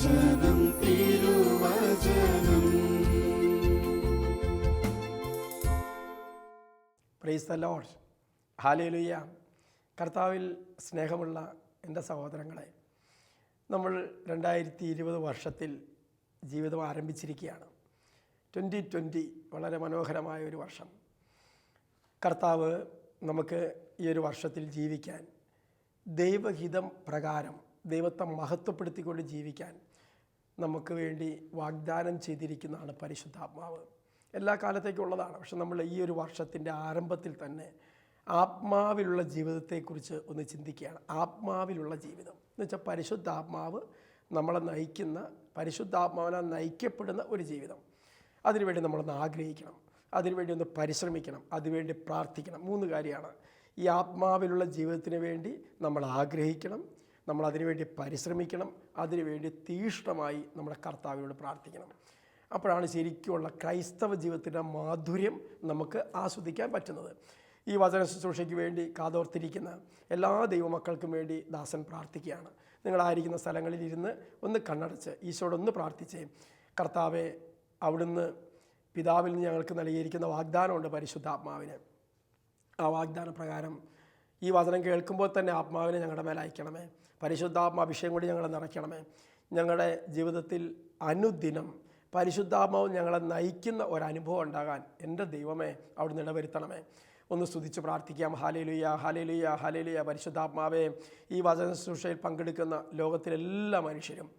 തിരുവചനം തിരുവചനം. Praise the load hallelujah കർത്താവിൽ സ്നേഹമുള്ള എന്റെ സഹോദരങ്ങളെ നമ്മൾ രണ്ടായിരത്തി ഇരുപത് വർഷത്തിൽ ജീവിതം ആരംഭിച്ചിരിക്കുകയാണ്. ട്വന്റി ട്വന്റി വളരെ മനോഹരമായ ഒരു വർഷം. കർത്താവ് നമുക്ക് ഈ ഒരു വർഷത്തിൽ ജീവിക്കാൻ ദൈവഹിതം പ്രകാരം ദൈവത്തെ മഹത്വപ്പെടുത്തിക്കൊണ്ട് ജീവിക്കാൻ നമുക്ക് വേണ്ടി വാഗ്ദാനം ചെയ്തിരിക്കുന്നതാണ് പരിശുദ്ധാത്മാവ്. എല്ലാ കാലത്തേക്കും ഉള്ളതാണ് പക്ഷെ നമ്മൾ ഈ ഒരു വർഷത്തിന്റെ ആരംഭത്തിൽ തന്നെ ആത്മാവിലുള്ള ജീവിതത്തെക്കുറിച്ച് ഒന്ന് ചിന്തിക്കുകയാണ്. ആത്മാവിലുള്ള ജീവിതം. എന്ന് വെച്ചാൽ പരിശുദ്ധാത്മാവ് നമ്മളെ നയിക്കുന്ന പരിശുദ്ധാത്മാവിനാൽ നയിക്കപ്പെടുന്ന ഒരു ജീവിതം. അതിനുവേണ്ടി നമ്മളൊന്ന് ആഗ്രഹിക്കണം. അതിനുവേണ്ടി ഒന്ന് പരിശ്രമിക്കണം. അതിനുവേണ്ടി പ്രാർത്ഥിക്കണം. മൂന്ന് കാര്യമാണ്. ഈ ആത്മാവിലുള്ള ജീവിതത്തിന് വേണ്ടി നമ്മൾ ആഗ്രഹിക്കണം. നമ്മൾ അതിനുവേണ്ടി പരിശ്രമിക്കണം അതിനുവേണ്ടി തീഷ്ണമായി നമ്മുടെ കർത്താവിനോട് പ്രാർത്ഥിക്കണം. അപ്പോഴാണ് ശരിക്കുമുള്ള ക്രൈസ്തവ ജീവിതത്തിന്റെ മാധുര്യം നമുക്ക് ആസ്വദിക്കാൻ പറ്റുന്നത്. ഈ വചന ശുശ്രൂഷയ്ക്ക് വേണ്ടി കാതോർത്തിരിക്കുന്ന എല്ലാ ദൈവമക്കൾക്കും വേണ്ടി ദാസൻ പ്രാർത്ഥിക്കുകയാണ്. നിങ്ങളായിരിക്കുന്ന സ്ഥലങ്ങളിൽ ഇരുന്ന് ഒന്ന് കണ്ണടച്ച് ഈശോയോട് ഒന്ന് പ്രാർത്ഥിച്ചേ കർത്താവെ അവിടുന്ന് പിതാവിൽ നിന്ന് ഞങ്ങൾക്ക് നൽകിയിരിക്കുന്ന വാഗ്ദാനമുണ്ട് പരിശുദ്ധാത്മാവിന്. ആ വാഗ്ദാന പ്രകാരം ഈ വചനം കേൾക്കുമ്പോൾ തന്നെ ആത്മാവിനെ ഞങ്ങളുടെ മേലെ അയക്കണമേ. പരിശുദ്ധാത്മ അഭിഷേകം കൂടി ഞങ്ങളെ നിറയ്ക്കണമേ. ഞങ്ങളുടെ ജീവിതത്തിൽ അനുദിനം പരിശുദ്ധാത്മാവ് ഞങ്ങളെ നയിക്കുന്ന ഒരനുഭവം ഉണ്ടാകാൻ എന്റെ ദൈവമേ അവിടുന്ന് ഇടവരുത്തണമേ. ഒന്ന് സ്തുതിച്ച് പ്രാർത്ഥിക്കാം. ഹാലേലുയ ഹാലേലുയ ഹാലേലുയ പരിശുദ്ധാത്മാവേ ഈ വചന ശുശ്രൂഷയിൽ പങ്കെടുക്കുന്ന ലോകത്തിലെല്ലാ മനുഷ്യരും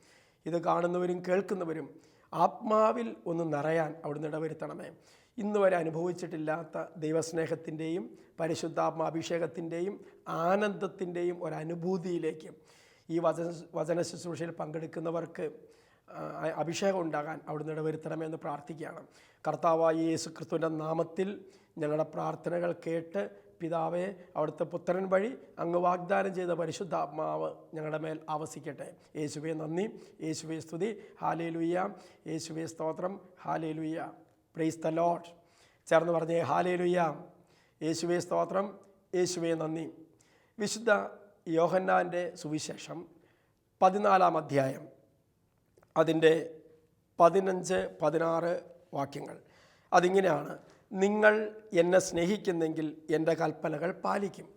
ഇത് കാണുന്നവരും കേൾക്കുന്നവരും ആത്മാവിൽ ഒന്ന് നിറയാൻ അവിടുന്ന് ഇടവരുത്തണമേ. ഇന്ന് വരെ അനുഭവിച്ചിട്ടില്ലാത്ത ദൈവസ്നേഹത്തിന്റെയും പരിശുദ്ധാത്മാഭിഷേകത്തിന്റെയും ആനന്ദത്തിന്റെയും ഒരനുഭൂതിയിലേക്ക് ഈ വചന വചന ശുശ്രൂഷയിൽ പങ്കെടുക്കുന്നവർക്ക് അഭിഷേകം ഉണ്ടാകാൻ അവിടുന്ന് ഇടവരുത്തണമെന്ന് പ്രാർത്ഥിക്കുകയാണ്. കർത്താവായ യേശു ക്രിസ്തുവിന്റെ നാമത്തിൽ ഞങ്ങളുടെ പ്രാർത്ഥനകൾ കേട്ട് പിതാവെ അവിടുത്തെ പുത്രൻ വഴി അങ്ങ് വാഗ്ദാനം ചെയ്ത പരിശുദ്ധാത്മാവ് ഞങ്ങളുടെ മേൽ ആവസിക്കട്ടെ. യേശുവെ നന്ദി. യേശുവെ സ്തുതി. ഹാലേ ലുയ്യ യേശുവെ സ്തോത്രം. ഹാലേ ലുയ്യ പ്രൈസ് ദ ലോഡ് ചേർന്ന് പറഞ്ഞേ ഹാലേ ലുയ്യ യേശുവെ സ്തോത്രം. യേശുവേ നന്ദി. വിശുദ്ധ യോഹന്നാന്റെ സുവിശേഷം പതിനാലാം അധ്യായം. അതിന്റെ പതിനഞ്ച് പതിനാറ് വാക്യങ്ങൾ. അതിങ്ങനെയാണ് നിങ്ങൾ എന്നെ സ്നേഹിക്കുന്നെങ്കിൽ എന്റെ കൽപ്പനകൾ പാലിക്കും.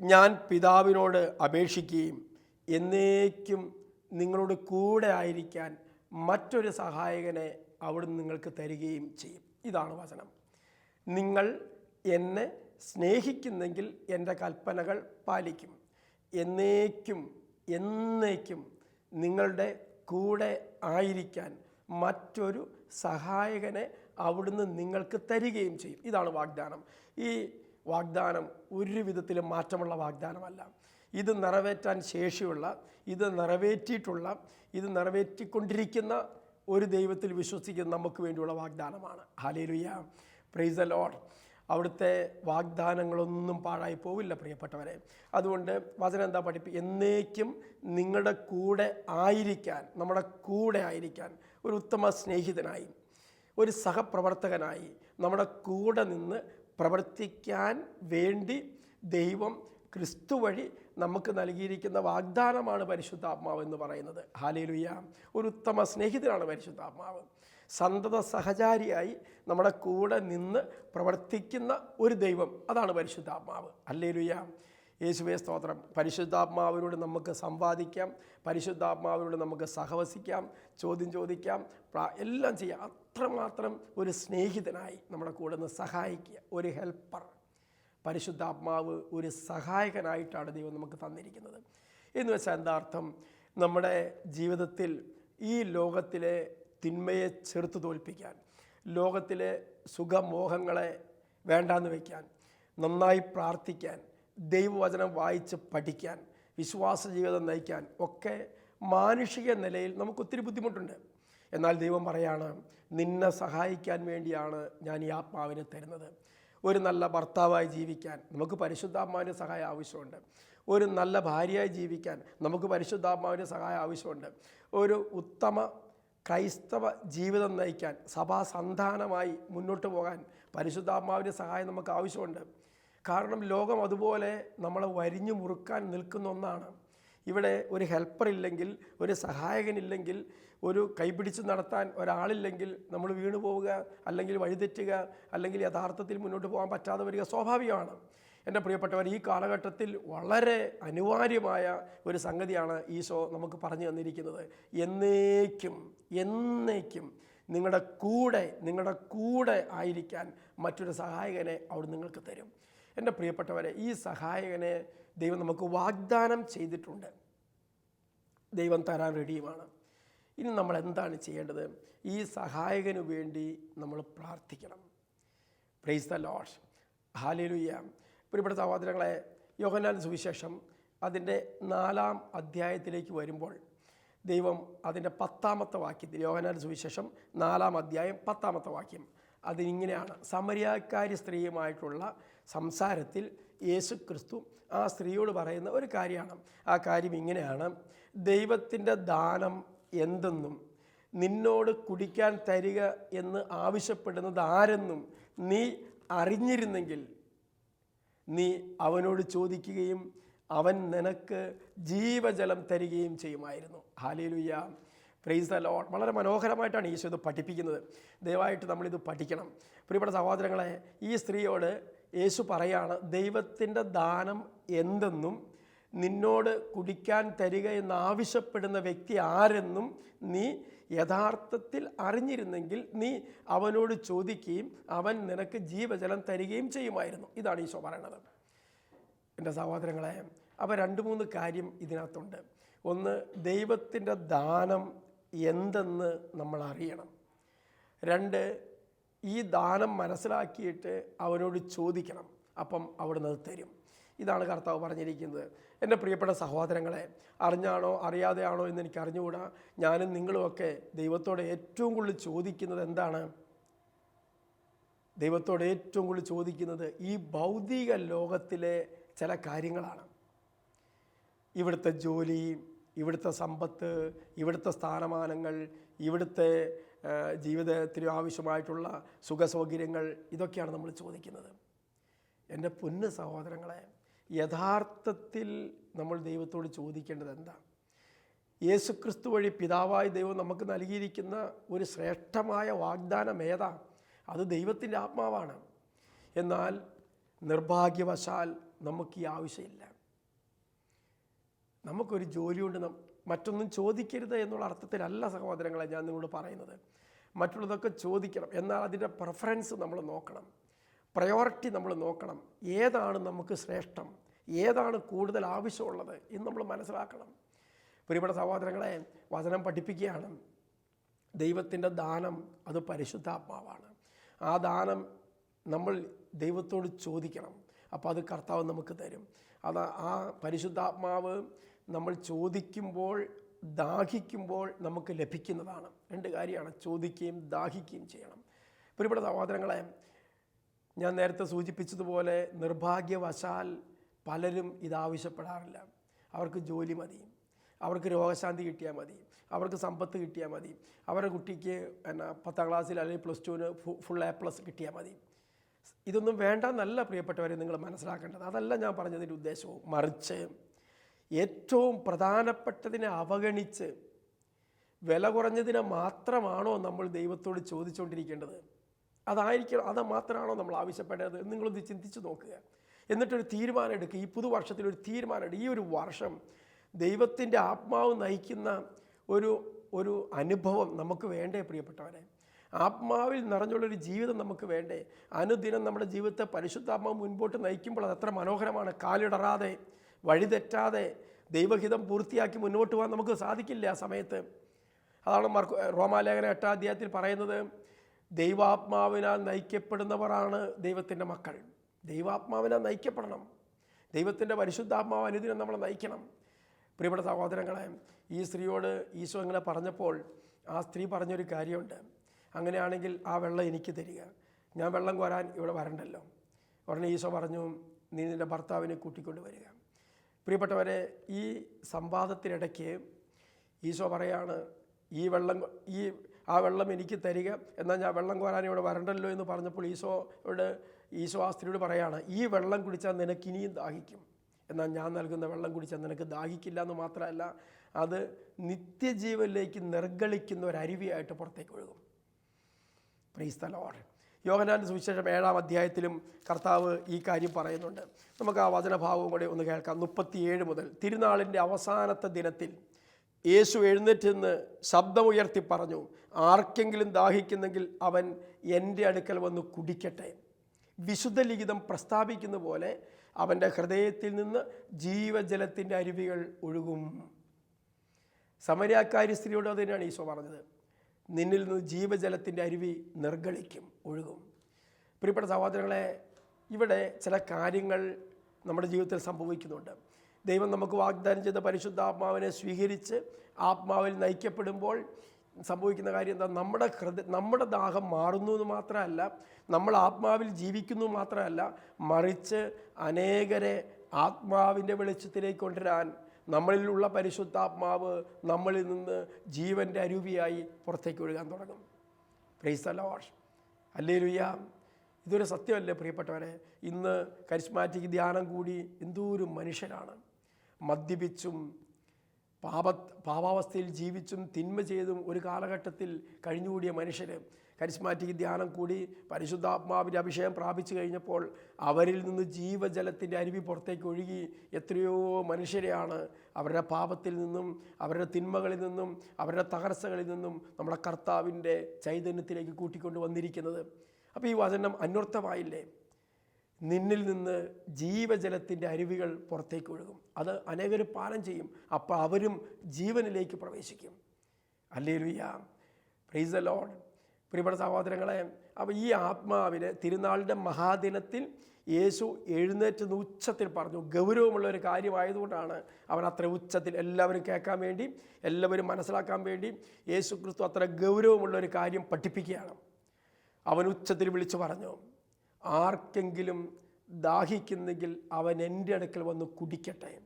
ഞാൻ പിതാവിനോട് അപേക്ഷിക്കുകയും എന്നേക്കും നിങ്ങളോട് കൂടെ ആയിരിക്കാൻ മറ്റൊരു സഹായകനെ അവിടുന്ന് നിങ്ങൾക്ക് തരികയും ചെയ്യും. ഇതാണ് വചനം. നിങ്ങൾ എന്നെ സ്നേഹിക്കുന്നെങ്കിൽ എന്റെ കൽപ്പനകൾ പാലിക്കും. എന്നേക്കും എന്നേക്കും നിങ്ങളുടെ കൂടെ ആയിരിക്കാൻ മറ്റൊരു സഹായകനെ അവിടുന്ന് നിങ്ങൾക്ക് തരികയും ചെയ്യും. ഇതാണ് വാഗ്ദാനം. ഈ വാഗ്ദാനം ഒരു വിധത്തിലും മാറ്റമുള്ള വാഗ്ദാനമല്ല. ഇത് നിറവേറ്റാൻ ശേഷിയുള്ള ഇത് നിറവേറ്റിയിട്ടുള്ള ഇത് നിറവേറ്റിക്കൊണ്ടിരിക്കുന്ന ഒരു ദൈവത്തിൽ വിശ്വസിക്കുന്ന നമുക്ക് വേണ്ടിയുള്ള വാഗ്ദാനമാണ്. ഹാലേലുയ പ്രൈസ് ദ ലോഡ് അവിടുത്തെ വാഗ്ദാനങ്ങളൊന്നും പാഴായി പോവില്ല പ്രിയപ്പെട്ടവരെ. അതുകൊണ്ട് വചനം എന്താ പഠിപ്പി? എന്നേക്കും നിങ്ങളുടെ കൂടെ ആയിരിക്കാൻ നമ്മുടെ കൂടെ ആയിരിക്കാൻ ഒരു ഉത്തമ സ്നേഹിതനായി ഒരു സഹപ്രവർത്തകനായി നമ്മുടെ കൂടെ നിന്ന് പ്രവർത്തിക്കാൻ വേണ്ടി ദൈവം ക്രിസ്തു വഴി നമുക്ക് നൽകിയിരിക്കുന്ന വാഗ്ദാനമാണ് പരിശുദ്ധാത്മാവ് എന്ന് പറയുന്നത്. ഹാലേലുയ്യ ഒരു ഉത്തമ സ്നേഹിതനാണ് പരിശുദ്ധാത്മാവ്. സന്തത സഹചാരിയായി നമ്മുടെ കൂടെ നിന്ന് പ്രവർത്തിക്കുന്ന ഒരു ദൈവം അതാണ് പരിശുദ്ധാത്മാവ്. അല്ലേലുയ്യ യേശുവേ സ്തോത്രം. പരിശുദ്ധാത്മാവിനോട് നമുക്ക് സംവാദിക്കാം. പരിശുദ്ധാത്മാവിനോട് നമുക്ക് സഹവസിക്കാം. ചോദ്യം ചോദിക്കാം. എല്ലാം ചെയ്യാം. അത്രമാത്രം ഒരു സ്നേഹിതനായി നമ്മുടെ കൂടെ നിന്ന് സഹായിക്കുക. ഒരു ഹെൽപ്പർ. പരിശുദ്ധാത്മാവ് ഒരു സഹായകനായിട്ടാണ് ദൈവം നമുക്ക് തന്നിരിക്കുന്നത്. എന്ന് വെച്ചാൽ എന്താ അർത്ഥം? നമ്മുടെ ജീവിതത്തിൽ ഈ ലോകത്തിലെ തിന്മയെ ചെറുത്തു തോൽപ്പിക്കാൻ ലോകത്തിലെ സുഖമോഹങ്ങളെ വേണ്ടാന്ന് വയ്ക്കാൻ നന്നായി പ്രാർത്ഥിക്കാൻ ദൈവവചനം വായിച്ച് പഠിക്കാൻ വിശ്വാസ ജീവിതം നയിക്കാൻ ഒക്കെ മാനുഷിക നിലയിൽ നമുക്ക് ഒത്തിരി ബുദ്ധിമുട്ടുണ്ട്. എന്നാൽ ദൈവം പറയാണ് നിന്നെ സഹായിക്കാൻ വേണ്ടിയാണ് ഞാൻ ഈ ആത്മാവിനെ തരുന്നത്. ഒരു നല്ല ഭർത്താവായി ജീവിക്കാൻ നമുക്ക് പരിശുദ്ധാത്മാവിന്റെ സഹായം ആവശ്യമുണ്ട്. ഒരു നല്ല ഭാര്യയായി ജീവിക്കാൻ നമുക്ക് പരിശുദ്ധാത്മാവിന്റെ സഹായം ആവശ്യമുണ്ട്. ഒരു ഉത്തമ ക്രൈസ്തവ ജീവിതം നയിക്കാൻ സഭാ സഭാസന്ധാനമായി മുന്നോട്ട് പോകാൻ പരിശുദ്ധാത്മാവിന്റെ സഹായം നമുക്ക് ആവശ്യമുണ്ട്. കാരണം ലോകം അതുപോലെ നമ്മളെ വരിഞ്ഞു മുറുക്കാൻ നിൽക്കുന്ന ഒന്നാണ്. ഇവിടെ ഒരു ഹെൽപ്പർ ഇല്ലെങ്കിൽ ഒരു സഹായകനില്ലെങ്കിൽ ഒരു കൈപിടിച്ച് നടത്താൻ ഒരാളില്ലെങ്കിൽ നമ്മൾ വീണു പോവുക അല്ലെങ്കിൽ വഴിതെറ്റുക അല്ലെങ്കിൽ യഥാർത്ഥത്തിൽ മുന്നോട്ട് പോകാൻ പറ്റാതെ വരിക സ്വാഭാവികമാണ്. എന്റെ പ്രിയപ്പെട്ടവർ ഈ കാലഘട്ടത്തിൽ വളരെ അനിവാര്യമായ ഒരു സംഗതിയാണ് ഈശോ നമുക്ക് പറഞ്ഞു തന്നിരിക്കുന്നത്. എന്നേക്കും എന്നേക്കും നിങ്ങളുടെ കൂടെ നിങ്ങളുടെ കൂടെ ആയിരിക്കാൻ മറ്റൊരു സഹായകനെ അവിടെ നിങ്ങൾക്ക് തരും. എന്റെ പ്രിയപ്പെട്ടവരെ ഈ സഹായകനെ ദൈവം നമുക്ക് വാഗ്ദാനം ചെയ്തിട്ടുണ്ട്. ദൈവം തരാൻ റെഡിയുമാണ്. ഇനി നമ്മൾ എന്താണ് ചെയ്യേണ്ടത്? ഈ സഹായകന് വേണ്ടി നമ്മൾ പ്രാർത്ഥിക്കണം. പ്രൈസ് ദ ലോഡ് ഹാലിലുയ്യ പ്രിയപ്പെട്ട സഹോദരങ്ങളെ യോഹനാൻ സുവിശേഷം അതിന്റെ നാലാം അധ്യായത്തിലേക്ക് വരുമ്പോൾ ദൈവം അതിന്റെ പത്താമത്തെ വാക്യത്തിൽ യോഹനാൻ സുവിശേഷം നാലാം അധ്യായം പത്താമത്തെ വാക്യം അതിനിങ്ങനെയാണ്. സമരിയാക്കാരി സ്ത്രീയുമായിട്ടുള്ള സംസാരത്തിൽ യേശു ക്രിസ്തു ആ സ്ത്രീയോട് പറയുന്ന ഒരു കാര്യമാണ്. ആ കാര്യം ഇങ്ങനെയാണ്. ദൈവത്തിന്റെ ദാനം എന്തെന്നും നിന്നോട് കുടിക്കാൻ തരിക എന്ന് ആവശ്യപ്പെടുന്നത് ആരെന്നും നീ അറിഞ്ഞിരുന്നെങ്കിൽ നീ അവനോട് ചോദിക്കുകയും അവൻ നിനക്ക് ജീവജലം തരികയും ചെയ്യുമായിരുന്നു. ഹാലേലുയ്യ പ്രൈസ് ദ ലോഡ് വളരെ മനോഹരമായിട്ടാണ് ഈശോ ഇത് പഠിപ്പിക്കുന്നത്. ദയവായിട്ട് നമ്മളിത് പഠിക്കണം. പ്രിയപ്പെട്ട സഹോദരങ്ങളെ ഈ സ്ത്രീയോട് യേശു പറയാണ് ദൈവത്തിന്റെ ദാനം എന്തെന്നും നിന്നോട് കുടിക്കാൻ തരിക എന്ന് ആവശ്യപ്പെടുന്ന വ്യക്തി ആരെന്നും നീ യഥാർത്ഥത്തിൽ അറിഞ്ഞിരുന്നെങ്കിൽ നീ അവനോട് ചോദിക്കുകയും അവൻ നിനക്ക് ജീവജലം തരികയും ചെയ്യുമായിരുന്നു. ഇതാണ് ഈശോ പറയണത് എന്റെ സഹോദരങ്ങളെ അപ്പോൾ രണ്ട് മൂന്ന് കാര്യം ഇതിനകത്തുണ്ട്. ഒന്ന് ദൈവത്തിന്റെ ദാനം എന്തെന്ന് നമ്മൾ അറിയണം. രണ്ട് ഈ ദാനം മനസ്സിലാക്കിയിട്ട് അവനോട് ചോദിക്കണം. അപ്പം അവിടുന്ന് അത് തരും. ഇതാണ് കർത്താവ് പറഞ്ഞിരിക്കുന്നത്. എന്റെ പ്രിയപ്പെട്ട സഹോദരങ്ങളെ അറിഞ്ഞാണോ അറിയാതെയാണോ എന്ന് എനിക്ക് അറിഞ്ഞുകൂടാ ഞാനും നിങ്ങളുമൊക്കെ ദൈവത്തോട് ഏറ്റവും കൂടുതൽ ചോദിക്കുന്നത് എന്താണ്? ദൈവത്തോട് ഏറ്റവും കൂടുതൽ ചോദിക്കുന്നത് ഈ ഭൗതിക ലോകത്തിലെ ചില കാര്യങ്ങളാണ്. ഇവിടുത്തെ ജോലി ഇവിടുത്തെ സമ്പത്ത് ഇവിടുത്തെ സ്ഥാനമാനങ്ങൾ ഇവിടുത്തെ ജീവിതത്തിന് ആവശ്യമായിട്ടുള്ള സുഖസൗകര്യങ്ങൾ ഇതൊക്കെയാണ് നമ്മൾ ചോദിക്കുന്നത്. എന്റെ പൊന്ന് സഹോദരങ്ങളെ യഥാർത്ഥത്തിൽ നമ്മൾ ദൈവത്തോട് ചോദിക്കേണ്ടത് എന്താ യേശുക്രിസ്തു വഴി പിതാവായ ദൈവം നമുക്ക് നൽകിയിരിക്കുന്ന ഒരു ശ്രേഷ്ഠമായ വാഗ്ദാനം ഏതാ? അത് ദൈവത്തിന്റെ ആത്മാവാണ്. എന്നാൽ നിർഭാഗ്യവശാൽ നമുക്ക് ഈ ആവശ്യമില്ല. നമുക്കൊരു ജോലിയുണ്ട് മറ്റൊന്നും ചോദിക്കരുത് എന്നുള്ള അർത്ഥത്തിലല്ല സഹോദരങ്ങളെ ഞാൻ നിങ്ങളോട് പറയുന്നത്. മറ്റുള്ളതൊക്കെ ചോദിക്കണം എന്നാൽ അതിന്റെ പ്രിഫറൻസ് നമ്മൾ നോക്കണം. പ്രയോറിറ്റി നമ്മൾ നോക്കണം. ഏതാണ് നമുക്ക് ശ്രേഷ്ഠം? ഏതാണ് കൂടുതൽ ആവശ്യമുള്ളത് എന്ന് നമ്മൾ മനസ്സിലാക്കണം. പ്രിയപ്പെട്ട സഹോദരങ്ങളെ വചനം പഠിപ്പിക്കുകയാണ്. ദൈവത്തിന്റെ ദാനം അത് പരിശുദ്ധാത്മാവാണ്. ആ ദാനം നമ്മൾ ദൈവത്തോട് ചോദിക്കണം. അപ്പോൾ അത് കർത്താവ് നമുക്ക് തരും. അത് ആ പരിശുദ്ധാത്മാവ് നമ്മൾ ചോദിക്കുമ്പോൾ ദാഹിക്കുമ്പോൾ നമുക്ക് ലഭിക്കുന്നതാണ്. രണ്ട് കാര്യമാണ്. ചോദിക്കുകയും ദാഹിക്കുകയും ചെയ്യണം. പ്രിയപ്പെട്ട സഹോദരങ്ങളെ ഞാൻ നേരത്തെ സൂചിപ്പിച്ചതുപോലെ നിർഭാഗ്യവശാൽ പലരും ഇതാവശ്യപ്പെടാറില്ല. അവർക്ക് ജോലി മതി. അവർക്ക് രോഗശാന്തി കിട്ടിയാൽ മതി. അവർക്ക് സമ്പത്ത് കിട്ടിയാൽ മതി. അവരുടെ കുട്ടിക്ക് എന്നാ പത്താം ക്ലാസ്സിൽ അല്ലെങ്കിൽ പ്ലസ് ടുവിന് ഫുൾ എ പ്ലസ് കിട്ടിയാൽ മതി. ഇതൊന്നും വേണ്ട നല്ല പ്രിയപ്പെട്ടവരെ നിങ്ങൾ മനസ്സിലാക്കേണ്ടത്. അതല്ല ഞാൻ പറഞ്ഞതിന്റെ ഉദ്ദേശവും. മറിച്ച് ഏറ്റവും പ്രധാനപ്പെട്ടതിനെ അവഗണിച്ച് വില കുറഞ്ഞതിനെ മാത്രമാണോ നമ്മൾ ദൈവത്തോട് ചോദിച്ചുകൊണ്ടിരിക്കേണ്ടത്? അതായിരിക്കണം അത് മാത്രമാണോ നമ്മൾ ആവശ്യപ്പെടേണ്ടത് നിങ്ങളൊന്ന് ചിന്തിച്ച് നോക്കുക. എന്നിട്ടൊരു തീരുമാനം എടുക്കുക ഈ പുതുവർഷത്തിൽ ഒരു തീരുമാനം ഈ ഒരു വർഷം ദൈവത്തിന്റെ ആത്മാവ് നയിക്കുന്ന ഒരു ഒരു അനുഭവം നമുക്ക് വേണ്ടേ പ്രിയപ്പെട്ടവരെ? ആത്മാവിൽ നിറഞ്ഞുള്ളൊരു ജീവിതം നമുക്ക് വേണ്ടേ? അനുദിനം നമ്മുടെ ജീവിതത്തെ പരിശുദ്ധാത്മാവ് മുൻപോട്ട് നയിക്കുമ്പോൾ അത് എത്ര മനോഹരമാണ്. കാലിടറാതെ വഴിതെറ്റാതെ ദൈവഹിതം പൂർത്തിയാക്കി മുന്നോട്ട് പോകാൻ നമുക്ക് സാധിക്കില്ല ആ സമയത്ത്. അതാണ് മാർക്ക് റോമാലേഖന എട്ടാം അധ്യായത്തിൽ പറയുന്നത് ദൈവാത്മാവിനാൽ നയിക്കപ്പെടുന്നവരാണ് ദൈവത്തിന്റെ മക്കൾ. ദൈവാത്മാവിനാൽ നയിക്കപ്പെടണം. ദൈവത്തിന്റെ പരിശുദ്ധാത്മാവ് അനുദിനം നമ്മളെ നയിക്കണം. പ്രിയപ്പെട്ട സഹോദരങ്ങളെ ഈ സ്ത്രീയോട് ഈശോ ഇങ്ങനെ പറഞ്ഞപ്പോൾ ആ സ്ത്രീ പറഞ്ഞൊരു കാര്യമുണ്ട്. അങ്ങനെയാണെങ്കിൽ ആ വെള്ളം എനിക്ക് തരിക. ഞാൻ വെള്ളം കോരാൻ ഇവിടെ വരണ്ടല്ലോ. ഉടനെ ഈശോ പറഞ്ഞു നീ നിന്റെ ഭർത്താവിനെ കൂട്ടിക്കൊണ്ട് വരിക പ്രിയപ്പെട്ടവരെ ഈ സംവാദത്തിനിടയ്ക്ക് ഈശോ പറയാണ് ഈ വെള്ളം ഈ ആ വെള്ളം എനിക്ക് തരിക എന്നാൽ ഞാൻ വെള്ളം കോരാൻ ഇവിടെ വരണ്ടല്ലോ എന്ന് പറഞ്ഞപ്പോൾ ഈശോയോട് ഈശോ ആ സ്ത്രീയോട് പറയാണ് ഈ വെള്ളം കുടിച്ചാൽ നിനക്ക് ഇനിയും ദാഹിക്കും. എന്നാൽ ഞാൻ നൽകുന്ന വെള്ളം കുടിച്ചാൽ നിനക്ക് ദാഹിക്കില്ല എന്ന് മാത്രമല്ല അത് നിത്യജീവനിലേക്ക് നിർഗളിക്കുന്ന ഒരു അരുവിയായിട്ട് പുറത്തേക്ക് ഒഴുകും. പ്രൈസ് ദ ലോർഡ് യോഹനാന്റെ സുവിശേഷം ഏഴാം അധ്യായത്തിലും കർത്താവ് ഈ കാര്യം പറയുന്നുണ്ട്. നമുക്ക് ആ വചനഭാവവും കൂടി ഒന്ന് കേൾക്കാം. മുപ്പത്തിയേഴ് മുതൽ. തിരുനാളിന്റെ അവസാനത്തെ ദിനത്തിൽ യേശു എഴുന്നേറ്റ് നിന്ന് ശബ്ദമുയർത്തി പറഞ്ഞു ആർക്കെങ്കിലും ദാഹിക്കുന്നെങ്കിൽ അവൻ എന്റെ അടുക്കൽ വന്ന് കുടിക്കട്ടെ. വിശുദ്ധ ലിഖിതം പ്രസ്താവിക്കുന്ന പോലെ അവന്റെ ഹൃദയത്തിൽ നിന്ന് ജീവജലത്തിന്റെ അരുവികൾ ഒഴുകും. സമരാക്കാരി സ്ത്രീയോട് അതിനാണ് ഈശോ പറഞ്ഞത്. നിന്നിൽ നിന്ന് ജീവജലത്തിന്റെ അരുവി നിർഗളിക്കും ഒഴുകും. പ്രിയപ്പെട്ട സഹോദരങ്ങളെ ഇവിടെ ചില കാര്യങ്ങൾ നമ്മുടെ ജീവിതത്തിൽ സംഭവിക്കുന്നുണ്ട്. ദൈവം നമുക്ക് വാഗ്ദാനം ചെയ്ത പരിശുദ്ധ ആത്മാവിനെ സ്വീകരിച്ച് ആത്മാവിൽ നയിക്കപ്പെടുമ്പോൾ സംഭവിക്കുന്ന കാര്യം എന്താ? നമ്മുടെ ഹൃദയ നമ്മുടെ ദാഹം മാറുന്നു എന്ന് മാത്രമല്ല നമ്മൾ ആത്മാവിൽ ജീവിക്കുന്നു മാത്രമല്ല മറിച്ച് അനേകരെ ആത്മാവിന്റെ വെളിച്ചത്തിലേക്ക് കൊണ്ടുവരാൻ നമ്മളിലുള്ള പരിശുദ്ധാത്മാവ് നമ്മളിൽ നിന്ന് ജീവന്റെ അരുവിയായി പുറത്തേക്ക് ഒഴുകാൻ തുടങ്ങും. പ്രൈസ് അലോഷ് അല്ലേ ലുയ്യ ഇതൊരു സത്യമല്ലേ പ്രിയപ്പെട്ടവരെ? ഇന്ന് കരിസ്മാറ്റിക് ധ്യാനം കൂടി എന്തോരം മനുഷ്യരാണ്. മദ്യപിച്ചും പാപ പാപാവസ്ഥയിൽ ജീവിച്ചും തിന്മ ചെയ്തും ഒരു കാലഘട്ടത്തിൽ കഴിഞ്ഞുകൂടിയ മനുഷ്യർ കരിസ്മാറ്റിക് ധ്യാനം കൂടി പരിശുദ്ധാത്മാവിന്റെ അഭിഷേകം പ്രാപിച്ചു കഴിഞ്ഞപ്പോൾ അവരിൽ നിന്ന് ജീവജലത്തിന്റെ അരുവി പുറത്തേക്ക് ഒഴുകി എത്രയോ മനുഷ്യരെയാണ് അവരുടെ പാപത്തിൽ നിന്നും അവരുടെ തിന്മകളിൽ നിന്നും അവരുടെ തകർച്ചകളിൽ നിന്നും നമ്മുടെ കർത്താവിന്റെ ചൈതന്യത്തിലേക്ക് കൂട്ടിക്കൊണ്ട് വന്നിരിക്കുന്നത്. അപ്പോൾ ഈ വചനം അന്വർത്ഥമായില്ലേ? നിന്നിൽ നിന്ന് ജീവജലത്തിന്റെ അരുവികൾ പുറത്തേക്ക് ഒഴുകും. അത് അനേകർ പാനം ചെയ്യും. അപ്പോൾ അവരും ജീവനിലേക്ക് പ്രവേശിക്കും. അല്ലേ ലുയ്യ പ്രൈസ് ലോഡ് പ്രിയപ്പെട്ട സഹോദരങ്ങളെ അപ്പോൾ ഈ ആത്മാവിനെ തിരുനാളിന്റെ മഹാദിനത്തിൽ യേശു എഴുന്നേറ്റ് നിന്ന് ഉച്ചത്തിൽ പറഞ്ഞു. ഗൗരവമുള്ള ഒരു കാര്യമായതുകൊണ്ടാണ് അവൻ അത്ര ഉച്ചത്തിൽ എല്ലാവരും കേൾക്കാൻ വേണ്ടി എല്ലാവരും മനസ്സിലാക്കാൻ വേണ്ടി യേശു ക്രിസ്തു അത്ര ഗൗരവമുള്ള ഒരു കാര്യം പഠിപ്പിക്കുകയാണ്. അവൻ ഉച്ചത്തിൽ വിളിച്ചു പറഞ്ഞു. ആർക്കെങ്കിലും ദാഹിക്കുന്നെങ്കിൽ അവൻ എന്റെ അടുക്കൽ വന്ന് കുടിക്കട്ടെ.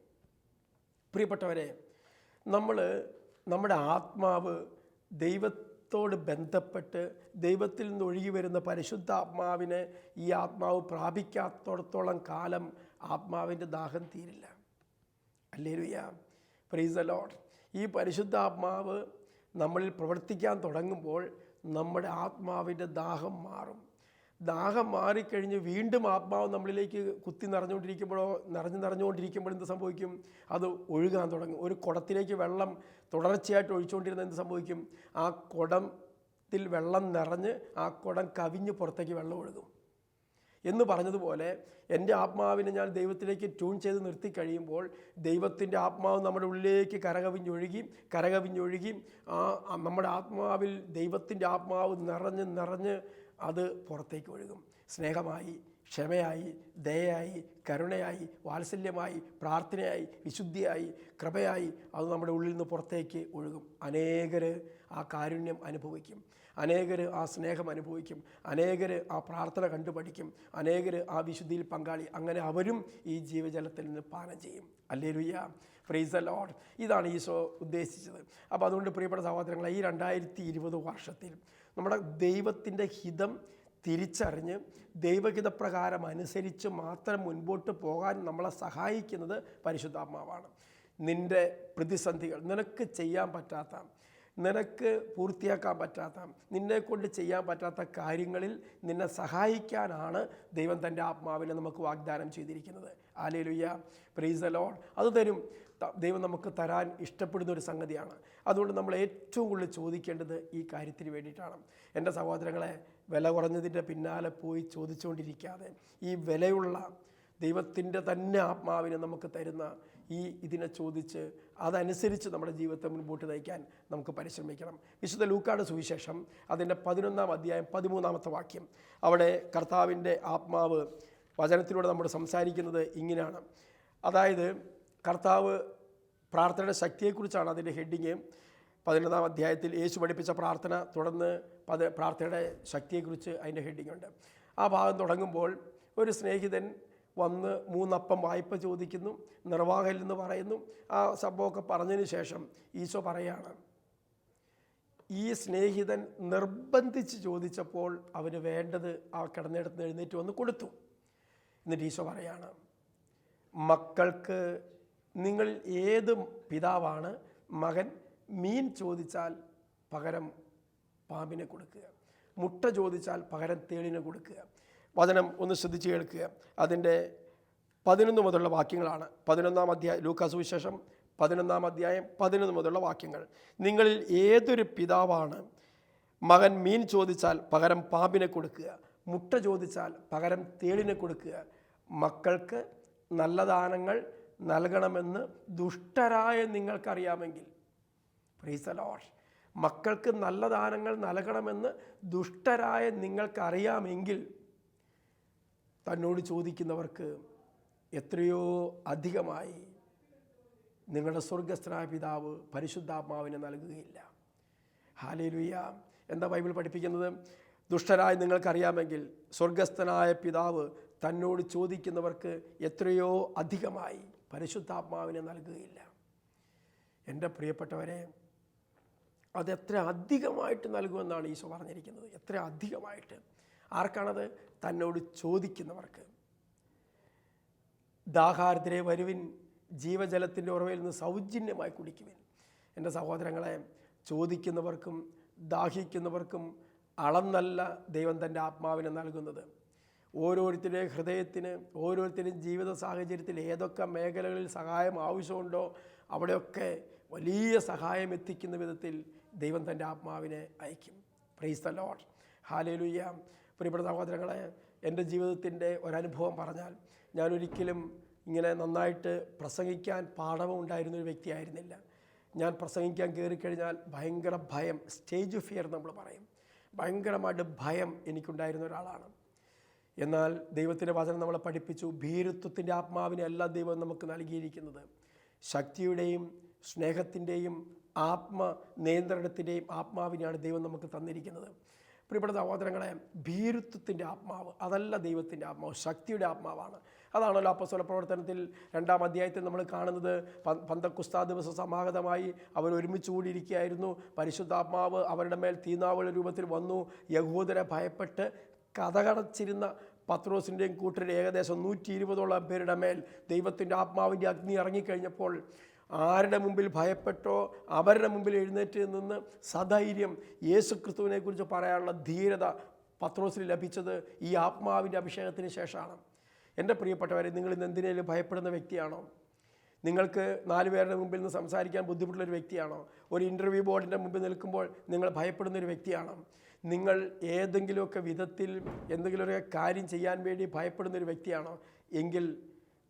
പ്രിയപ്പെട്ടവരെ നമ്മൾ നമ്മുടെ ആത്മാവ് ദൈവത്തോട് ബന്ധപ്പെട്ട് ദൈവത്തിൽ നിന്ന് ഒഴുകി വരുന്ന പരിശുദ്ധ ആത്മാവിനെ ഈ ആത്മാവ് പ്രാപിക്കാത്തോടത്തോളം കാലം ആത്മാവിന്റെ ദാഹം തീരില്ല. അല്ലേലുയ്യ പ്രീസ് ലോഡ് ഈ പരിശുദ്ധ ആത്മാവ് നമ്മളിൽ പ്രവർത്തിക്കാൻ തുടങ്ങുമ്പോൾ നമ്മുടെ ആത്മാവിന്റെ ദാഹം മാറും. ദാഹം മാറിക്കഴിഞ്ഞ് വീണ്ടും ആത്മാവ് നമ്മളിലേക്ക് കുത്തി നിറഞ്ഞുകൊണ്ടിരിക്കുമ്പോഴോ നിറഞ്ഞു നിറഞ്ഞുകൊണ്ടിരിക്കുമ്പോൾ എന്ത് സംഭവിക്കും? അത് ഒഴുകാൻ തുടങ്ങും. ഒരു കുടത്തിലേക്ക് വെള്ളം തുടർച്ചയായിട്ട് ഒഴിച്ചുകൊണ്ടിരുന്ന എന്ത് സംഭവിക്കും? ആ കുടത്തിൽ വെള്ളം നിറഞ്ഞ് ആ കുടം കവിഞ്ഞ് പുറത്തേക്ക് വെള്ളം ഒഴുകും. എന്ന് പറഞ്ഞതുപോലെ എന്റെ ആത്മാവിനെ ഞാൻ ദൈവത്തിലേക്ക് ട്യൂൺ ചെയ്ത് നിർത്തി കഴിയുമ്പോൾ ദൈവത്തിന്റെ ആത്മാവ് നമ്മുടെ ഉള്ളിലേക്ക് കരകവിഞ്ഞൊഴുകി കരകവിഞ്ഞൊഴുകി ആ നമ്മുടെ ആത്മാവിൽ ദൈവത്തിന്റെ ആത്മാവ് നിറഞ്ഞ് നിറഞ്ഞ് അത് പുറത്തേക്ക് ഒഴുകും. സ്നേഹമായി ക്ഷമയായി ദയയായി കരുണയായി വാത്സല്യമായി പ്രാർത്ഥനയായി വിശുദ്ധിയായി കൃപയായി അത് നമ്മുടെ ഉള്ളിൽ നിന്ന് പുറത്തേക്ക് ഒഴുകും. അനേകർ ആ കാരുണ്യം അനുഭവിക്കും. അനേകർ ആ സ്നേഹം അനുഭവിക്കും. അനേകർ ആ പ്രാർത്ഥന കണ്ടുപഠിക്കും അനേകർ ആ വിശുദ്ധിയിൽ പങ്കാളി. അങ്ങനെ അവരും ഈ ജീവജലത്തിൽ നിന്ന് പാനം ചെയ്യും. അല്ലേ ലുയ്യ പ്രൈസ് എ ലോഡ് ഇതാണ് ഈശോ ഉദ്ദേശിച്ചത്. അപ്പോൾ അതുകൊണ്ട് പ്രിയപ്പെട്ട സഹോദരങ്ങളെ ഈ രണ്ടായിരത്തി വർഷത്തിൽ നമ്മുടെ ദൈവത്തിന്റെ ഹിതം തിരിച്ചറിഞ്ഞ് ദൈവഹിതപ്രകാരം അനുസരിച്ച് മാത്രം മുൻപോട്ട് പോകാൻ നമ്മളെ സഹായിക്കുന്നത് പരിശുദ്ധാത്മാവാണ്. നിന്റെ പ്രതിസന്ധികൾ നിനക്ക് ചെയ്യാൻ പറ്റാത്ത നിനക്ക് പൂർത്തിയാക്കാൻ പറ്റാത്ത നിന്നെക്കൊണ്ട് ചെയ്യാൻ പറ്റാത്ത കാര്യങ്ങളിൽ നിന്നെ സഹായിക്കാനാണ് ദൈവം തന്റെ ആത്മാവിനെ നമുക്ക് വാഗ്ദാനം ചെയ്തിരിക്കുന്നത്. ആലേലുയ്യ പ്രൈസ് ലോഡ് അത് തരും. ദൈവം നമുക്ക് തരാൻ ഇഷ്ടപ്പെടുന്ന ഒരു സംഗതിയാണ്. അതുകൊണ്ട് നമ്മൾ ഏറ്റവും കൂടുതൽ ചോദിക്കേണ്ടത് ഈ കാര്യത്തിന് വേണ്ടിയിട്ടാണ്. എന്റെ സഹോദരങ്ങളെ വില കുറഞ്ഞതിന്റെ പിന്നാലെ പോയി ചോദിച്ചുകൊണ്ടിരിക്കാതെ ഈ വിലയുള്ള ദൈവത്തിന്റെ തന്നെ ആത്മാവിനെ നമുക്ക് തരുന്ന ഈ ഇതിനെ ചോദിച്ച് അതനുസരിച്ച് നമ്മുടെ ജീവിതത്തെ മുൻപോട്ട് നയിക്കാൻ നമുക്ക് പരിശ്രമിക്കണം. വിശുദ്ധ ലൂക്കാട് സുവിശേഷം അതിന്റെ പതിനൊന്നാം അധ്യായം പതിമൂന്നാമത്തെ വാക്യം. അവിടെ കർത്താവിന്റെ ആത്മാവ് വചനത്തിലൂടെ നമ്മൾ സംസാരിക്കുന്നത് ഇങ്ങനെയാണ്. അതായത് കർത്താവ് പ്രാർത്ഥനയുടെ ശക്തിയെക്കുറിച്ചാണ് അതിന്റെ ഹെഡിങ്. പതിനൊന്നാം അധ്യായത്തിൽ യേശു പഠിപ്പിച്ച പ്രാർത്ഥന തുടർന്ന് പത് പ്രാർത്ഥനയുടെ ശക്തിയെക്കുറിച്ച് അതിന്റെ ഹെഡിങ് ഉണ്ട്. ആ ഭാഗം തുടങ്ങുമ്പോൾ ഒരു സ്നേഹിതൻ വന്ന് മൂന്നപ്പം വായ്പ ചോദിക്കുന്നു നിർവാഹലെന്ന് എന്ന് പറയുന്നു. ആ സംഭവമൊക്കെ പറഞ്ഞതിന് ശേഷം ഈശോ പറയാണ് ഈ സ്നേഹിതൻ നിർബന്ധിച്ച് ചോദിച്ചപ്പോൾ അവന് വേണ്ടത് ആ കിടന്നിടത്ത് എഴുന്നേറ്റ് വന്ന് കൊടുത്തു. എന്നിട്ട് ഈശോ പറയാണ്. മക്കൾക്ക് നിങ്ങൾ ഏത് പിതാവാണ്? മകൻ മീൻ ചോദിച്ചാൽ പകരം പാമ്പിനെ കൊടുക്കുക. മുട്ട ചോദിച്ചാൽ പകരം തേളിനെ കൊടുക്കുക. വചനം ഒന്ന് ശ്രദ്ധിച്ച് കേൾക്കുക. അതിന്റെ പതിനൊന്ന് മുതലുള്ള വാക്യങ്ങളാണ്. പതിനൊന്നാം അധ്യായം ലൂക്കാസ് വിശേഷം പതിനൊന്നാം അധ്യായം പതിനൊന്ന് മുതലുള്ള വാക്യങ്ങൾ. നിങ്ങളിൽ ഏതൊരു പിതാവാണ്? മകൻ മീൻ ചോദിച്ചാൽ പകരം പാമ്പിനെ കൊടുക്കുക. മുട്ട ചോദിച്ചാൽ പകരം തേളിനെ കൊടുക്കുക. മക്കൾക്ക് നല്ല ദാനങ്ങൾ നൽകണമെന്ന് ദുഷ്ടരായ നിങ്ങൾക്കറിയാമെങ്കിൽ പ്രീസലോഷ് മക്കൾക്ക് നല്ല ദാനങ്ങൾ നൽകണമെന്ന് ദുഷ്ടരായ നിങ്ങൾക്കറിയാമെങ്കിൽ തന്നോട് ചോദിക്കുന്നവർക്ക് എത്രയോ അധികമായി നിങ്ങളുടെ സ്വർഗസ്ഥനായ പിതാവ് പരിശുദ്ധാത്മാവിനെ നൽകുകയില്ല. ഹാലേലുയ്യ എന്താ ബൈബിൾ പഠിപ്പിക്കുന്നത്? ദുഷ്ടരായി നിങ്ങൾക്കറിയാമെങ്കിൽ സ്വർഗസ്ഥനായ പിതാവ് തന്നോട് ചോദിക്കുന്നവർക്ക് എത്രയോ അധികമായി പരിശുദ്ധാത്മാവിനെ നൽകുകയില്ല. എന്റെ പ്രിയപ്പെട്ടവരെ അതെത്ര അധികമായിട്ട് നൽകുമെന്നാണ് ഈശോ പറഞ്ഞിരിക്കുന്നത്. എത്ര അധികമായിട്ട്. ആർക്കാണത്? തന്നോട് ചോദിക്കുന്നവർക്ക്. ദാഹാർദ്രെ വരുവിൻ ജീവജലത്തിന്റെ ഉറവയിൽ നിന്ന് സൗജന്യമായി കുടിക്കുവിൻ. എന്റെ സഹോദരങ്ങളെ ചോദിക്കുന്നവർക്കും ദാഹിക്കുന്നവർക്കും അളന്നല്ല ദൈവം തന്റെ ആത്മാവിനെ നൽകുന്നത്. ഓരോരുത്തരുടെ ഹൃദയത്തിന് ഓരോരുത്തരും ജീവിത സാഹചര്യത്തിൽ ഏതൊക്കെ മേഖലകളിൽ സഹായം ആവശ്യമുണ്ടോ അവിടെയൊക്കെ വലിയ സഹായം എത്തിക്കുന്ന വിധത്തിൽ ദൈവം തന്റെ ആത്മാവിനെ അയക്കും പ്രൈസ് ദ ലോഡ് ഹാലേലുയ്യ പ്രിയപ്പെട്ട സഹോദരങ്ങളെ എന്റെ ജീവിതത്തിന്റെ ഒരനുഭവം പറഞ്ഞാൽ ഞാനൊരിക്കലും ഇങ്ങനെ നന്നായിട്ട് പ്രസംഗിക്കാൻ പാഠവും ഉണ്ടായിരുന്ന ഒരു വ്യക്തിയായിരുന്നില്ല. ഞാൻ പ്രസംഗിക്കാൻ കയറിക്കഴിഞ്ഞാൽ ഭയങ്കര ഭയം സ്റ്റേജ് ഫിയർ നമ്മൾ പറയും. ഭയങ്കരമായിട്ട് ഭയം എനിക്കുണ്ടായിരുന്ന ഒരാളാണ്. എന്നാൽ ദൈവത്തിന്റെ വചനം നമ്മളെ പഠിപ്പിച്ചു. ഭീരുത്വത്തിന്റെ ആത്മാവിനെ അല്ല ദൈവം നമുക്ക് നൽകിയിരിക്കുന്നത്. ശക്തിയുടെയും സ്നേഹത്തിന്റെയും ആത്മ നിയന്ത്രണത്തിന്റെയും ആത്മാവിനെയാണ് ദൈവം നമുക്ക് തന്നിരിക്കുന്നത്. പ്രിയപ്പെട്ട സഹോദരങ്ങളെ ഭീരുത്വത്തിന്റെ ആത്മാവ് അതല്ല ദൈവത്തിന്റെ ആത്മാവ് ശക്തിയുടെ ആത്മാവാണ്. അതാണല്ലോ അപ്പസ്വല പ്രവർത്തനത്തിൽ രണ്ടാം അധ്യായത്തിൽ നമ്മൾ കാണുന്നത്. പന്തക്കുസ്താ ദിവസം സമാഗതമായി അവർ ഒരുമിച്ച് കൂടിയിരിക്കുകയായിരുന്നു. പരിശുദ്ധാത്മാവ് അവരുടെ മേൽ തീനാവുള്ള രൂപത്തിൽ വന്നു. യഹൂദരെ ഭയപ്പെട്ട് കഥകടച്ചിരുന്ന പത്രോസിന്റെയും കൂട്ടരുടെ ഏകദേശം നൂറ്റി ഇരുപതോളം പേരുടെ മേൽ ദൈവത്തിന്റെ ആത്മാവിന്റെ അഗ്നി ഇറങ്ങിക്കഴിഞ്ഞപ്പോൾ ആരുടെ മുമ്പിൽ ഭയപ്പെട്ടോ അവരുടെ മുമ്പിൽ എഴുന്നേറ്റ് നിന്ന് സധൈര്യം യേശുക്രിസ്തുവിനെക്കുറിച്ച് പറയാനുള്ള ധീരത പത്രോസിന് ലഭിച്ചത് ഈ ആത്മാവിന്റെ അഭിഷേകത്തിന് ശേഷമാണ്. എന്റെ പ്രിയപ്പെട്ടവരെ നിങ്ങൾ ഇന്ന് എന്തിനേലും ഭയപ്പെടുന്ന വ്യക്തിയാണോ? നിങ്ങൾക്ക് നാല് പേരുടെ മുമ്പിൽ നിന്ന് സംസാരിക്കാൻ ബുദ്ധിമുട്ടുള്ളൊരു വ്യക്തിയാണോ? ഒരു ഇന്റർവ്യൂ ബോർഡിന്റെ മുമ്പിൽ നിൽക്കുമ്പോൾ നിങ്ങൾ ഭയപ്പെടുന്ന ഒരു വ്യക്തിയാണോ? നിങ്ങൾ ഏതെങ്കിലുമൊക്കെ വിധത്തിൽ എന്തെങ്കിലുമൊക്കെ കാര്യം ചെയ്യാൻ വേണ്ടി ഭയപ്പെടുന്ന ഒരു വ്യക്തിയാണോ? എങ്കിൽ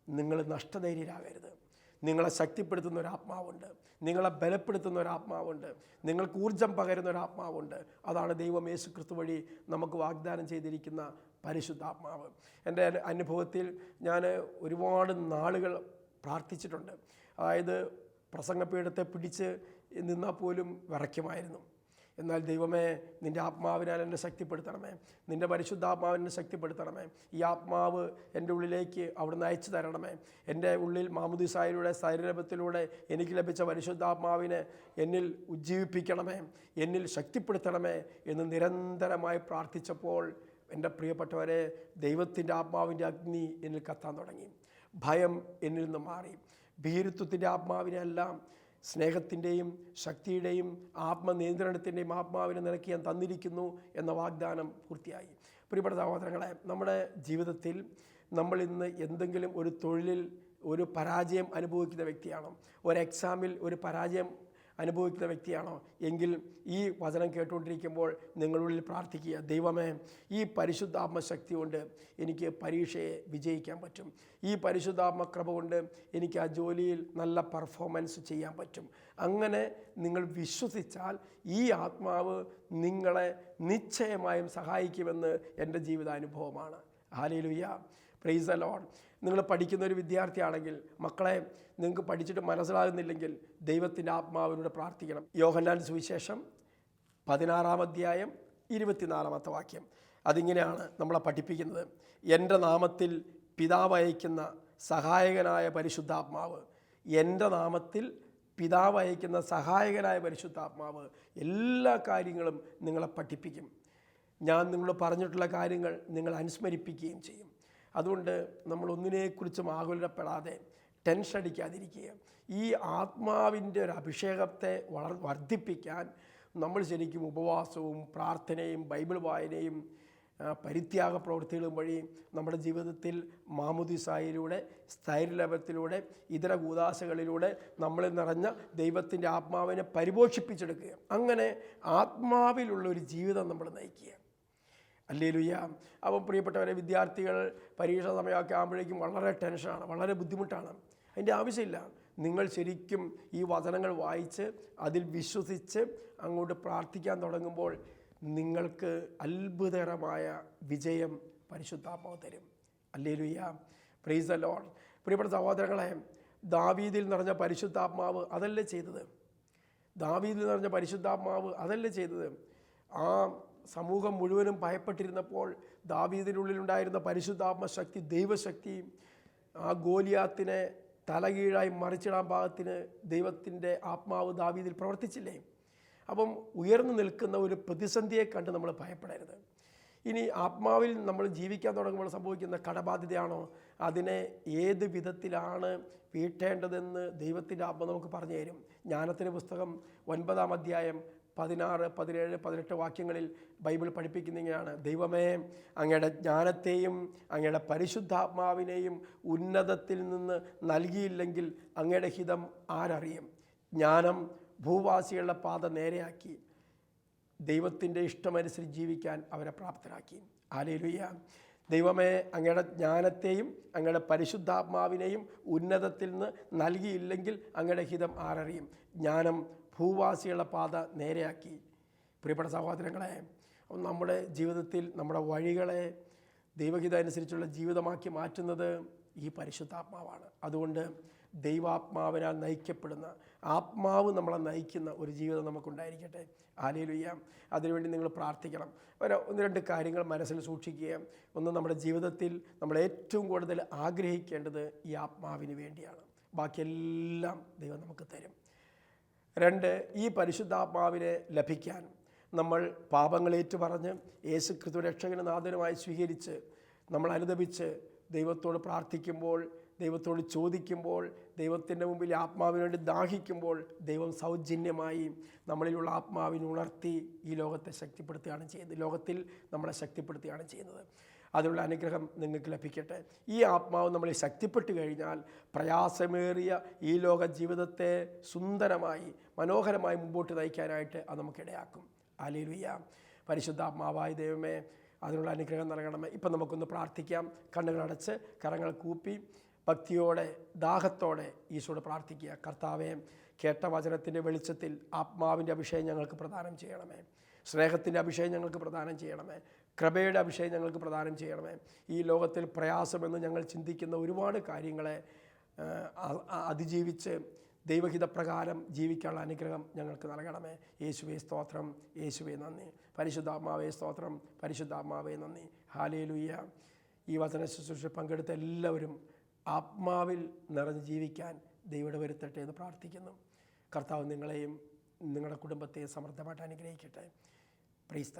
നിങ്ങൾ നഷ്ടധൈര്യരാകരുത്. നിങ്ങളെ ശക്തിപ്പെടുത്തുന്ന ഒരു ആത്മാവുണ്ട്. നിങ്ങളെ ബലപ്പെടുത്തുന്ന ഒരു ആത്മാവുണ്ട്. നിങ്ങൾക്ക് ഊർജം പകരുന്ന ഒരു ആത്മാവുണ്ട്. അതാണ് ദൈവം യേശു ക്രിസ്തു വഴി നമുക്ക് വാഗ്ദാനം ചെയ്തിരിക്കുന്ന പരിശുദ്ധാത്മാവ്. എന്റെ അനുഭവത്തിൽ ഞാൻ ഒരുപാട് നാളുകൾ പ്രാർത്ഥിച്ചിട്ടുണ്ട്. അതായത് പ്രസംഗപീഠത്തെ പിടിച്ച് നിന്നാൽ പോലും വിറയ്ക്കുമായിരുന്നു. എന്നാൽ ദൈവമേ നിന്റെ ആത്മാവിനാൽ എന്നെ ശക്തിപ്പെടുത്തണമേ. നിന്റെ പരിശുദ്ധാത്മാവിനെ ശക്തിപ്പെടുത്തണമേ. ഈ ആത്മാവ് എന്റെ ഉള്ളിലേക്ക് അവിടുന്ന് അയച്ചു തരണമേ. എന്റെ ഉള്ളിൽ മാമുദിസായിലൂടെ സൈരഭത്തിലൂടെ എനിക്ക് ലഭിച്ച പരിശുദ്ധാത്മാവിനെ എന്നിൽ ഉജ്ജീവിപ്പിക്കണമേ എന്നിൽ ശക്തിപ്പെടുത്തണമേ എന്ന് നിരന്തരമായി പ്രാർത്ഥിച്ചപ്പോൾ എന്റെ പ്രിയപ്പെട്ടവരെ ദൈവത്തിന്റെ ആത്മാവിന്റെ അഗ്നി എന്നിൽ കത്താൻ തുടങ്ങി. ഭയം എന്നിൽ നിന്ന് മാറി. ഭീരുത്വത്തിന്റെ ആത്മാവിനെല്ലാം സ്നേഹത്തിന്റെയും ശക്തിയുടെയും ആത്മനിയന്ത്രണത്തിന്റെയും ആത്മാവിനെ നിനക്ക് ഞാൻ തന്നിരിക്കുന്നു എന്ന വാഗ്ദാനം പൂർത്തിയായി. പ്രിയപ്പെട്ട സഹോദരങ്ങളെ നമ്മുടെ ജീവിതത്തിൽ നമ്മൾ ഇന്ന് എന്തെങ്കിലും ഒരു തൊഴിലിൽ ഒരു പരാജയം അനുഭവിക്കുന്ന വ്യക്തിയാണ്. ഒരു എക്സാമിൽ ഒരു പരാജയം അനുഭവിക്കുന്ന വ്യക്തിയാണോ? എങ്കിൽ ഈ വചനം കേട്ടുകൊണ്ടിരിക്കുമ്പോൾ നിങ്ങളുള്ളിൽ പ്രാർത്ഥിക്കുക ദൈവമേ ഈ പരിശുദ്ധാത്മ ശക്തി കൊണ്ട് എനിക്ക് പരീക്ഷയെ വിജയിക്കാൻ പറ്റും. ഈ പരിശുദ്ധാത്മ കൃപ കൊണ്ട് എനിക്ക് ആ ജോലിയിൽ നല്ല പെർഫോമൻസ് ചെയ്യാൻ പറ്റും. അങ്ങനെ നിങ്ങൾ വിശ്വസിച്ചാൽ ഈ ആത്മാവ് നിങ്ങളെ നിശ്ചയമായും സഹായിക്കുമെന്ന് എന്റെ ജീവിതാനുഭവമാണ്. ഹാലേലുയ്യ പ്രൈസ് അലോൺ നിങ്ങൾ പഠിക്കുന്ന ഒരു വിദ്യാർത്ഥിയാണെങ്കിൽ മക്കളെ നിങ്ങൾക്ക് പഠിച്ചിട്ട് മനസ്സിലാകുന്നില്ലെങ്കിൽ ദൈവത്തിന്റെ ആത്മാവിനോട് പ്രാർത്ഥിക്കണം. യോഹന്നാൻ സുവിശേഷം പതിനാറാം അധ്യായം ഇരുപത്തിനാലാമത്തെ വാക്യം. അതിങ്ങനെയാണ് നമ്മളെ പഠിപ്പിക്കുന്നത്. എന്റെ നാമത്തിൽ പിതാവ് അയക്കുന്ന സഹായകനായ പരിശുദ്ധാത്മാവ്. എന്റെ നാമത്തിൽ പിതാവ് അയക്കുന്ന സഹായകനായ പരിശുദ്ധാത്മാവ് എല്ലാ കാര്യങ്ങളും നിങ്ങളെ പഠിപ്പിക്കും. ഞാൻ നിങ്ങൾ പറഞ്ഞിട്ടുള്ള കാര്യങ്ങൾ നിങ്ങൾ അനുസ്മരിപ്പിക്കുകയും ചെയ്യും. അതുകൊണ്ട് നമ്മൾ ഒന്നിനെക്കുറിച്ചും ആകുലപ്പെടാതെ ടെൻഷൻ അടിക്കാതിരിക്കുക. ഈ ആത്മാവിന്റെ ഒരു അഭിഷേകത്തെ വളർ വർദ്ധിപ്പിക്കാൻ നമ്മൾ ശരിക്കും ഉപവാസവും പ്രാർത്ഥനയും ബൈബിൾ വായനയും പരിത്യാഗ പ്രവൃത്തികളും വഴി നമ്മുടെ ജീവിതത്തിൽ മാമുദിസായിലൂടെ സ്ഥൈര്യലഭത്തിലൂടെ ഇതര കൂതാശകളിലൂടെ നമ്മളിൽ നിറഞ്ഞ ദൈവത്തിന്റെ ആത്മാവിനെ പരിപോഷിപ്പിച്ചെടുക്കുക. അങ്ങനെ ആത്മാവിലുള്ള ഒരു ജീവിതം നമ്മൾ നയിക്കുക. അല്ലേ ലുയ്യ അപ്പം പ്രിയപ്പെട്ടവരെ വിദ്യാർത്ഥികൾ പരീക്ഷ സമയമൊക്കെ ആകുമ്പോഴേക്കും വളരെ ടെൻഷനാണ് വളരെ ബുദ്ധിമുട്ടാണ്. അതിന്റെ ആവശ്യമില്ല. നിങ്ങൾ ശരിക്കും ഈ വചനങ്ങൾ വായിച്ച് അതിൽ വിശ്വസിച്ച് അങ്ങോട്ട് പ്രാർത്ഥിക്കാൻ തുടങ്ങുമ്പോൾ നിങ്ങൾക്ക് അത്ഭുതകരമായ വിജയം പരിശുദ്ധാത്മാവ് തരും. അല്ലേ ലുയ്യ പ്രൈസ് ലോൺ പ്രിയപ്പെട്ട സഹോദരങ്ങളെ ദാവീദിൽ നിറഞ്ഞ പരിശുദ്ധാത്മാവ് അതല്ലേ ചെയ്തത്? ദാവീദിൽ നിറഞ്ഞ പരിശുദ്ധാത്മാവ് അതല്ലേ ചെയ്തത്? ആ സമൂഹം മുഴുവനും ഭയപ്പെട്ടിരുന്നപ്പോൾ ദാവീദിനുള്ളിലുണ്ടായിരുന്ന പരിശുദ്ധാത്മശക്തി ദൈവശക്തി ആ ഗോലിയാത്തിനെ തലകീഴായി മറിച്ചിടാൻ പാകത്തിന് ദൈവത്തിന്റെ ആത്മാവ് ദാവീദിൽ പ്രവർത്തിച്ചില്ലേ? അപ്പം ഉയർന്നു നിൽക്കുന്ന ഒരു പ്രതിസന്ധിയെ കണ്ട് നമ്മൾ ഭയപ്പെടരുത്. ഇനി ആത്മാവിൽ നമ്മൾ ജീവിക്കാൻ തുടങ്ങുമ്പോൾ സംഭവിക്കുന്ന കടബാധ്യതയാണോ? അതിനെ ഏത് വിധത്തിലാണ് വീട്ടേണ്ടതെന്ന് ദൈവത്തിന്റെ ആത്മ നമുക്ക് പറഞ്ഞു തരും. ജ്ഞാനത്തിന്റെ പുസ്തകം ഒൻപതാം അധ്യായം പതിനാറ് പതിനേഴ് പതിനെട്ട് വാക്യങ്ങളിൽ ബൈബിൾ പഠിപ്പിക്കുന്ന ഇങ്ങനെയാണ് ദൈവമേ അങ്ങയുടെ ജ്ഞാനത്തെയും അങ്ങയുടെ പരിശുദ്ധാത്മാവിനെയും ഉന്നതത്തിൽ നിന്ന് നൽകിയില്ലെങ്കിൽ അങ്ങയുടെ ഹിതം ആരറിയും? ജ്ഞാനം ഭൂവാസികളുടെ പാത നേരെയാക്കി. ദൈവത്തിന്റെ ഇഷ്ടമനുസരിച്ച് ജീവിക്കാൻ അവരെ പ്രാപ്തരാക്കി. ആലേലുയ്യ ദൈവമേ അങ്ങയുടെ ജ്ഞാനത്തെയും അങ്ങയുടെ പരിശുദ്ധാത്മാവിനെയും ഉന്നതത്തിൽ നിന്ന് നൽകിയില്ലെങ്കിൽ അങ്ങയുടെ ഹിതം ആരറിയും? ജ്ഞാനം ഭൂവാസികളുടെ പാത നേരെയാക്കി. പ്രിയപ്പെട്ട സഹോദരങ്ങളെ നമ്മുടെ ജീവിതത്തിൽ നമ്മുടെ വഴികളെ ദൈവഹിത അനുസരിച്ചുള്ള ജീവിതമാക്കി മാറ്റുന്നത് ഈ പരിശുദ്ധാത്മാവാണ്. അതുകൊണ്ട് ദൈവാത്മാവിനാൽ നയിക്കപ്പെടുന്ന ആത്മാവ് നമ്മളെ നയിക്കുന്ന ഒരു ജീവിതം നമുക്കുണ്ടായിരിക്കട്ടെ. ആലയിലുയ്യാം അതിനുവേണ്ടി നിങ്ങൾ പ്രാർത്ഥിക്കണം. ഒരു ഒന്ന് രണ്ട് കാര്യങ്ങൾ മനസ്സിൽ സൂക്ഷിക്കുക. ഒന്ന് നമ്മുടെ ജീവിതത്തിൽ നമ്മൾ ഏറ്റവും കൂടുതൽ ആഗ്രഹിക്കേണ്ടത് ഈ ആത്മാവിന് വേണ്ടിയാണ്. ബാക്കിയെല്ലാം ദൈവം നമുക്ക് തരും. രണ്ട് ഈ പരിശുദ്ധാത്മാവിനെ ലഭിക്കാൻ നമ്മൾ പാപങ്ങളേറ്റു പറഞ്ഞ് യേശു ക്രിസ്തു രക്ഷകന് നാഥനുമായി സ്വീകരിച്ച് നമ്മൾ അനുദപിച്ച് ദൈവത്തോട് പ്രാർത്ഥിക്കുമ്പോൾ ദൈവത്തോട് ചോദിക്കുമ്പോൾ ദൈവത്തിന്റെ മുമ്പിൽ ആത്മാവിന് വേണ്ടി ദാഹിക്കുമ്പോൾ ദൈവം സൗജന്യമായി നമ്മളിലുള്ള ആത്മാവിനെ ഉണർത്തി ഈ ലോകത്തെ ശക്തിപ്പെടുത്തുകയാണ് ചെയ്യുന്നത്. ലോകത്തിൽ നമ്മളെ ശക്തിപ്പെടുത്തുകയാണ് ചെയ്യുന്നത്. അതിനുള്ള അനുഗ്രഹം നിങ്ങൾക്ക് ലഭിക്കട്ടെ. ഈ ആത്മാവ് നമ്മളെ ശക്തിപ്പെട്ട് കഴിഞ്ഞാൽ പ്രയാസമേറിയ ഈ ലോക ജീവിതത്തെ സുന്ദരമായി മനോഹരമായി മുമ്പോട്ട് നയിക്കാനായിട്ട് അത് നമുക്കിടയാക്കും ആലേലുയ്യ പരിശുദ്ധാത്മാവായ ദൈവമേ അതിനുള്ള അനുഗ്രഹം നൽകണമേ. ഇപ്പം നമുക്കൊന്ന് പ്രാർത്ഥിക്കാം. കണ്ണുകളടച്ച് കരങ്ങൾ കൂപ്പി ഭക്തിയോടെ ദാഹത്തോടെ ഈശോട് പ്രാർത്ഥിക്കുക. കർത്താവെ കേട്ട വചനത്തിന്റെ വെളിച്ചത്തിൽ ആത്മാവിന്റെ അഭിഷേകം ഞങ്ങൾക്ക് പ്രദാനം ചെയ്യണമേ. സ്നേഹത്തിന്റെ അഭിഷേകം ഞങ്ങൾക്ക് പ്രദാനം ചെയ്യണമേ. കൃപയുടെ അഭിഷേകം ഞങ്ങൾക്ക് പ്രദാനം ചെയ്യണമേ. ഈ ലോകത്തിൽ പ്രയാസമെന്ന് ഞങ്ങൾ ചിന്തിക്കുന്ന ഒരുപാട് കാര്യങ്ങളെ അതിജീവിച്ച് ദൈവഹിതപ്രകാരം ജീവിക്കാനുള്ള അനുഗ്രഹം ഞങ്ങൾക്ക് നൽകണമേ. യേശുവേ സ്തോത്രം യേശുവേ നന്ദി. പരിശുദ്ധാത്മാവേ സ്തോത്രം പരിശുദ്ധാത്മാവേ നന്ദി. ഹാലേലുയ്യ ഈ വചന ശുശ്രൂഷ പങ്കെടുത്ത എല്ലാവരും ആത്മാവിൽ നിറഞ്ഞ് ജീവിക്കാൻ ദൈവയുടെ വരുത്തട്ടെ എന്ന് പ്രാർത്ഥിക്കുന്നു. കർത്താവ് നിങ്ങളെയും നിങ്ങളുടെ കുടുംബത്തെയും സമൃദ്ധമായിട്ട് അനുഗ്രഹിക്കട്ടെ. പ്രീസ് ദ